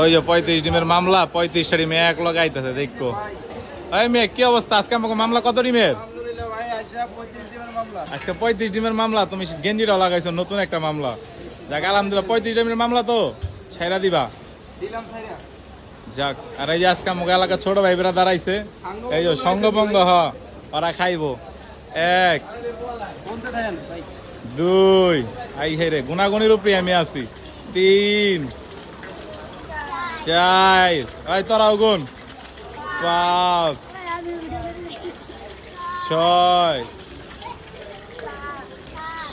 ওই যে পঁয়ত্রিশ ডিমের মামলা পঁয়ত্রিশ পঁয়ত্রিশটা ডিমে এক লাগাইতেছে দেখো। এই মেয়ে কি অবস্থা? আজকে আমাকে মামলা কত ডিমের? আজকে পঁয়ত্রিশ ডিমের মামলা তুমি গেঞ্জিটা লাগাইছো নতুন একটা মামলা। যাক আলহামদুলিল্লাহ পঁয়ত্রিশ ডিমের মামলা তো ছাইরা দিবা। যাক আর এই যে আজকে আমাকে এলাকার ছোট ভাই বেড়া দাঁড়াইছে এই যে সঙ্গভঙ্গ হ ওরা খাইবো। এক দুই আই হে রে গুনাগুনির উপরে আমি আছি। তিন চার এই তোরাও গুন পাঁচ ছয়।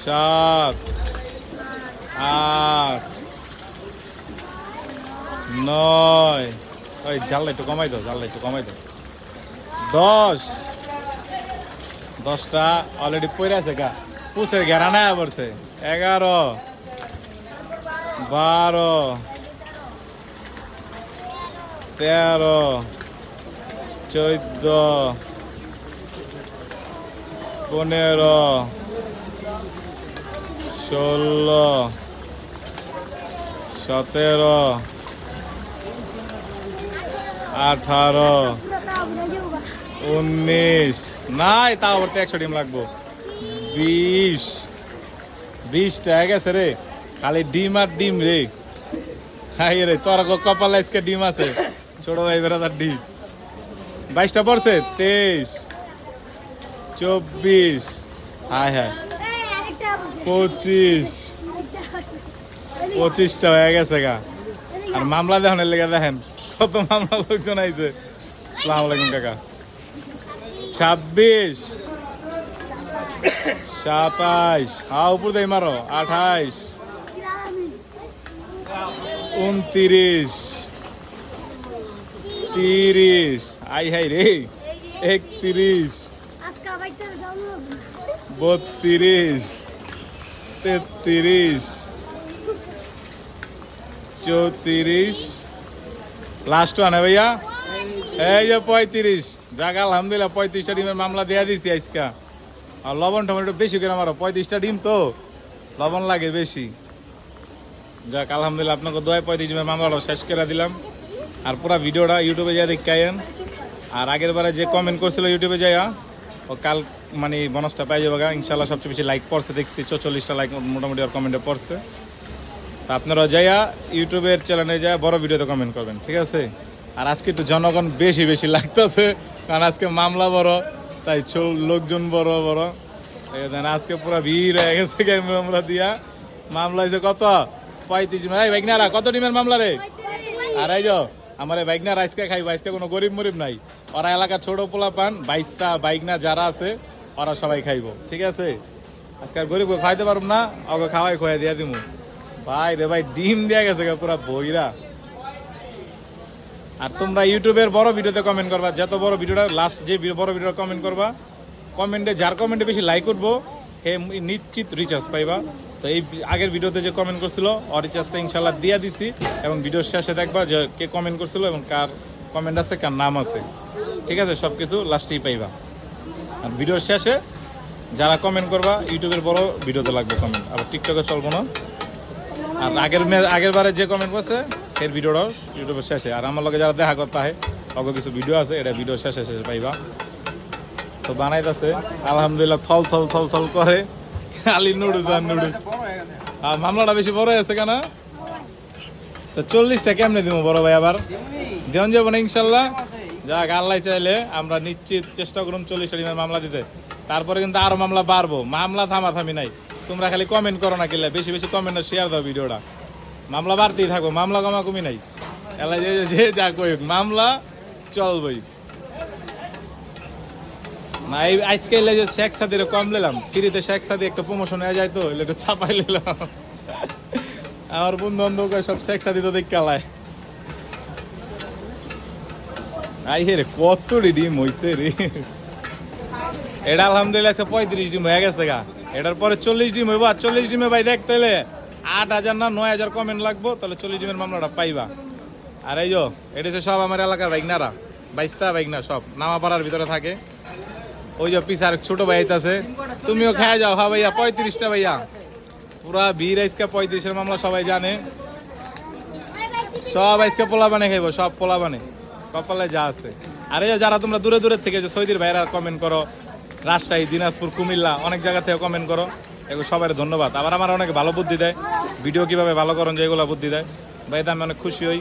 সাত। আট। নয়। ওই জানলা একটু কমাই দাও জানলা একটু কমাই দাও। দশ। দশটা অলরেডি পড়ে আছে গা। পুষে ঘেরা না পড়ছে এগারো। বারো। তেরো, চোদ্দ, পনেরো, ষোলো, সতেরো, আঠারো, উনিশ। নাই, তাও আবার একশো ডিম লাগবো। বিশ। বিশটা হয়ে গেছে রে। খালি ডিম আর ডিম রে। হাই রে, তোর কপাল আজকে ডিম আছে। ছোট ভাই বেড়াদার ডিম। বাইশটা পড়ছে, তেইশ, চব্বিশ, হায় হায়, পঁচিশ, পঁচিশটা হয়ে গেছে গা। আর মামলা দেখেন লেগে দেখেন, কত মামলা লোকজন আইছে। সালাম আলাইকুম, কাকা। ছাব্বিশ, সাতাইশ হা উপর দেই মারো, আঠাইশ, উনত্রিশ তিরিশ আই হাই রে, একত্রিশ। বত্রিশ, তেত্রিশ, চৌত্রিশ। লাস্ট আনে ভাইয়া। এই যে পঁয়ত্রিশ। যাক, আলহামদুলিল্লাহ, পঁয়ত্রিশটা ডিমের মামলা দেয়া দিছি আজকা। আর লবণ টমেটো বেশি করে আমার পঁয়ত্রিশটা ডিম তো। লবণ লাগে বেশি। যাক, আলহামদুলিল্লাহ, আপনাকে দোয়া পঁয়ত্রিশ ডিমের মামলাটা শেষ করে দিলাম। আর পুরো ভিডিওটা ইউটিউবে যা দেখতে আইন আর আগের বারে যে কমেন্ট করছিল ইউটিউবে যাইয়া ও কাল মানে বনসটা পাই যাবে। ইনশাল্লাহ সবচেয়ে বেশি লাইক পড়ছে, দেখছি চল্লিশটা লাইক মোটামুটি আর কমেন্টে পড়ছে। তা আপনারা যাইয়া ইউটিউবের চ্যানেলে যা বড় ভিডিওতে কমেন্ট করবেন, ঠিক আছে? আর আজকে একটু জনগণ বেশি বেশি লাগতেছে, কারণ আজকে মামলা বড়, তাই লোকজন বড় বড়। আজকে পুরো ভিড় হয়ে গেছে মামলা দিয়া। মামলা হয়েছে কত? পঁয়ত্রিশ ভাই বাইকনারা কত ডিমের মামলা রে? আর এই আমার বাইকনা রাইসকে খাই, বাইসকে কোনো গরিব মরিব নাই। ওরা এলাকার ছোট পোলা পান বাইশটা বাইকনা যারা আছে, ওরা সবাই খাইব। ঠিক আছে? আজকাল গরিব খাইতে পারব না, ওকে খাওয়াই খোয়াই দিয়া দিমু। ভাই রে ভাই, ডিম দিয়া গেছে পুরা বইরা। আর তোমরা ইউটিউবের বড় ভিডিওতে কমেন্ট করবা, যত বড় ভিডিওটা লাস্ট যে বড় ভিডিও কমেন্ট করবা কমেন্টে যার কমেন্টে বেশি লাইক উঠবো হে নিশ্চিত রিচার্জ পাইবা। তো এই আগের ভিডিওতে যে কমেন্ট করছিল ও রিচার্জটা ইনশাল্লাহ দিয়া দিছি এবং ভিডিওর শেষে দেখবা যে কে কমেন্ট করছিল এবং কার কমেন্ট আছে, কার নাম আছে। ঠিক আছে সব কিছু লাস্টেই পাইবা। আর ভিডিওর শেষে যারা কমেন্ট করবা, ইউটিউবের বড় ভিডিওতে লাগবে কমেন্ট আবার টিকটকে চলবো না। আর আগের আগের বারে যে কমেন্ট করছে এর ভিডিওটা ইউটিউবের শেষে। আর আমার লগে যারা দেখা করতে হয় অল্প কিছু ভিডিও আছে, এটা ভিডিও শেষে শেষে পাইবা। তো বানাইতেছে, আলহামদুলিল্লাহ থল থল থল থল করে। খালি আর মামলাটা বেশি বড় তো চল্লিশটা কেমনে ভাই আবার? চাইলে আমরা নিশ্চিত চেষ্টা করুন চল্লিশটা ডিমের মামলা দিতে। তারপরে কিন্তু আরও মামলা বাড়বো। মামলা থামা থামি নাই। তোমরা খালি কমেন্ট করো না কিনলে বেশি বেশি কমেন্ট শেয়ার দাও ভিডিওটা মামলা বাড়তেই থাকো, মামলা কমা কমি নাই। এলা যে যে যা কই মামলা চলবই। না, এই আজকে এলে যে শেখ সাদিরে কম নিলাম, ফ্রিতে শেখ সাদি একটা প্রমোশন হয়ে যায় তো, এলে একটু ছাপাই নিলাম। আমার বন্ধু বান্ধব সব শেখ সাদি তো দেখতে আলায়। আই হে রে, কত ডিম হইছে রে। এটা আলহামদুলিল্লাহ আজকে পঁয়ত্রিশ ডিম হয়ে গেছে গা। এটার পরে চল্লিশ ডিম হইব, আর চল্লিশ ডিমে ভাই দেখতে হলে আট হাজার না নয় হাজার কমেন্ট লাগবো, তাহলে চল্লিশ ডিমের মামলাটা পাইবা। আর এই যো, এটা হচ্ছে সব আমার এলাকার বাইকনারা বাইশটা বাইকনা সব, নামাপাড়ার ভিতরে থাকে। ওই যে পিসার ছোট ভাই আছে তুমিও খেয়ে যাও। হ্যাঁ ভাইয়া, পঁয়ত্রিশটা ভাইয়া। পুরা ভিড় আজকে পঁয়ত্রিশের মামলা সবাই জানে। সব আজকে পোলা বানে খাইব, সব পোলা বানে কপালে যা আছে। আরে যারা তোমরা দূরে দূরে থেকে যে সৌদির ভাইরা কমেন্ট করো। রাজশাহী, দিনাজপুর, কুমিল্লা, অনেক জায়গা থেকে কমেন্ট করো। এগুলো সবাই ধন্যবাদ। আবার আমার অনেক ভালো বুদ্ধি দেয়। ভিডিও কীভাবে ভালো করেন যে এগুলো বুদ্ধি দেয়। ভাই আমি অনেক খুশি হই।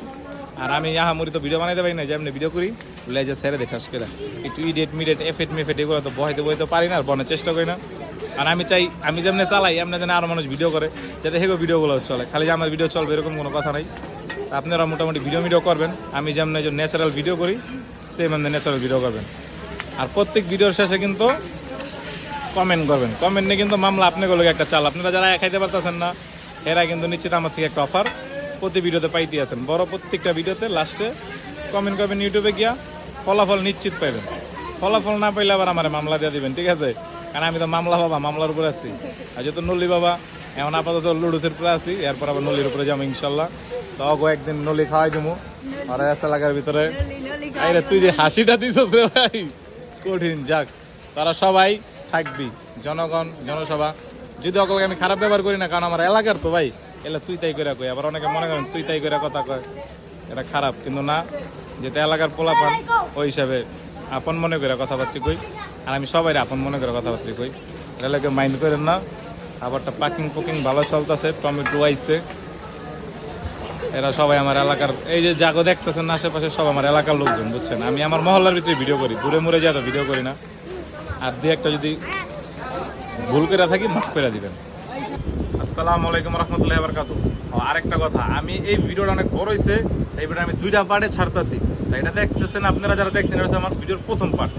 আর আমি ইহা মুড়ি তো ভিডিও বানাইতে পারি না যে এমনি ভিডিও করি লেজে ছেড়ে দেখে করে। একটু ইডেট মিডেট এফেট মেফেট এগুলো তো বহাইতে বইতে পারি না, আর বনের চেষ্টা করি না। আর আমি চাই, আমি যেমনি চালাই, এমনি যেন আরও মানুষ ভিডিও করে, যাতে হেগো ভিডিওগুলো চলে। খালি যে আমার ভিডিও চলবে এরকম কোনো কথা নাই। আপনারা মোটামুটি ভিডিও ভিডিও করবেন। আমি যেমন যে ন্যাচারাল ভিডিও করি সেই মানে ন্যাচারাল ভিডিও করবেন। আর প্রত্যেক ভিডিওর শেষে কিন্তু কমেন্ট করবেন। কমেন্টে কিন্তু মামলা আপনাগুলো একটা চাল। আপনারা যারা খাইতে পারতেছেন না, এরা কিন্তু নিশ্চিত আমার থেকে একটা অফার প্রতি ভিডিওতে পাইতে আছেন। বড় প্রত্যেকটা ভিডিওতে লাস্টে কমেন্ট করবেন ইউটিউবে গিয়া ফলাফল নিশ্চিত পাইবেন। ফলাফল না পাইলে আবার আমার মামলা দিয়ে দিবেন, ঠিক আছে? কারণ আমি তো মামলা বাবা, মামলার উপরে আছি। আর যেহেতু নল্লি বাবা, এখন আপাতত লুডুসের উপরে আছি, এরপর আবার নলির উপরে যাব ইনশাল্লাহ। তো অগো একদিন নলি খাওয়াই দেবো আর একটা লাগার ভিতরে। আরে, তুই যে হাসিটা রে ভাই, কঠিন, যাক। তারা সবাই থাকবি, জনগণ, জনসভা। যদি অকলকে আমি খারাপ ব্যবহার করি না, কারণ আমার এলাকার তো ভাই। এলা তুই তাই করে কই, আবার অনেকে মনে করেন তুই তাই করে কথা কয়। এটা খারাপ, কিন্তু না, যেটা এলাকার পোলাপান, ওই হিসাবে আপন মনে করে কথাবার্তা কই, আর আমি সবাই আপন মনে করে কথাবার্তা কই। এলাকে মাইন্ড করেন না আবারটা পাকিং পুকিং ভালো চলতেছে, টমেটো আইছে। এরা সবাই আমার এলাকার, এই যে জাগো দেখতেছেন আশেপাশে সব আমার এলাকার লোকজন, বুঝছেন? আমি আমার মহল্লার ভিতরে ভিডিও করি, দূরে মুড়ে যা ভিডিও করি না। আর দু একটা যদি ভুল করে থাকি, মাফ করে দিবেন। আসসালামু আলাইকুম রহমতুল্লাহ বারকাতু। আরেকটা কথা, আমি এই ভিডিওটা অনেক বড় হয়েছে এই ভিডিও আমি দুইটা পার্টে ছাড়তেছি। তাই এটা দেখতেছেন আপনারা যারা দেখছেন, এটা আমার ভিডিওর প্রথম পার্ট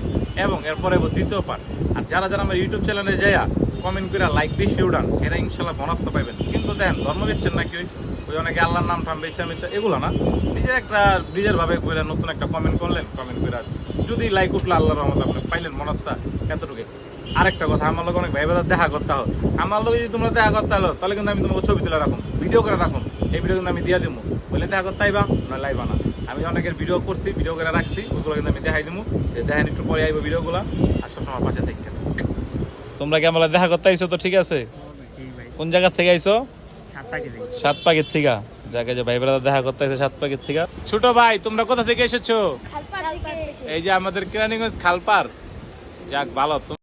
এবং এরপরে দ্বিতীয় পার্ট আর যারা যারা আমার ইউটিউব চ্যানেলে যাইয়া কমেন্ট করে লাইক বেশি উড়ান এরা ইনশাল্লাহ বনাস তো পাইবেন। কিন্তু দেন, ধর্ম দিচ্ছেন নাকি ওই? ওই অনেকে আল্লাহর নাম টাম বেচা মেচা এগুলো না। নিজের একটা নিজের ভাবে করে নতুন একটা কমেন্ট করলেন কমেন্ট করে যদি লাইক উঠল আল্লাহর রহমত আপনি পাইলেন মনসটা এতটুকু আরেকটা কথা আমার লোক অনেক ভাই বাজার দেখা করতে হবে আমার লোক যদি তোমরা দেখা করতে হলো তাহলে কিন্তু আমি তোমাকে ছবি তুলে রাখুন ভিডিও করে রাখুন এই ভিডিও কিন্তু আমি দিয়ে দিব বলে দেখা করতে আইবা না লাইবা না। আমি অনেকের ভিডিও করছি ভিডিও করে রাখছি ওগুলো কিন্তু আমি দেখাই দিব যে দেখেন একটু পরে আইবো ভিডিওগুলো আর সবসময় পাশে থাকতে তোমরা কি আমার দেখা করতে আইছো তো ঠিক আছে? কোন জায়গা থেকে আইছো? সাত পাখির থেকে যাকে যে ভাই ব্রাদার দেখা করতে আইছে সাত পাখির থেকে ছোট ভাই তোমরা কোথা থেকে এসেছ? এই যে আমাদের কেরানীগঞ্জ খালপার যাক ভালো।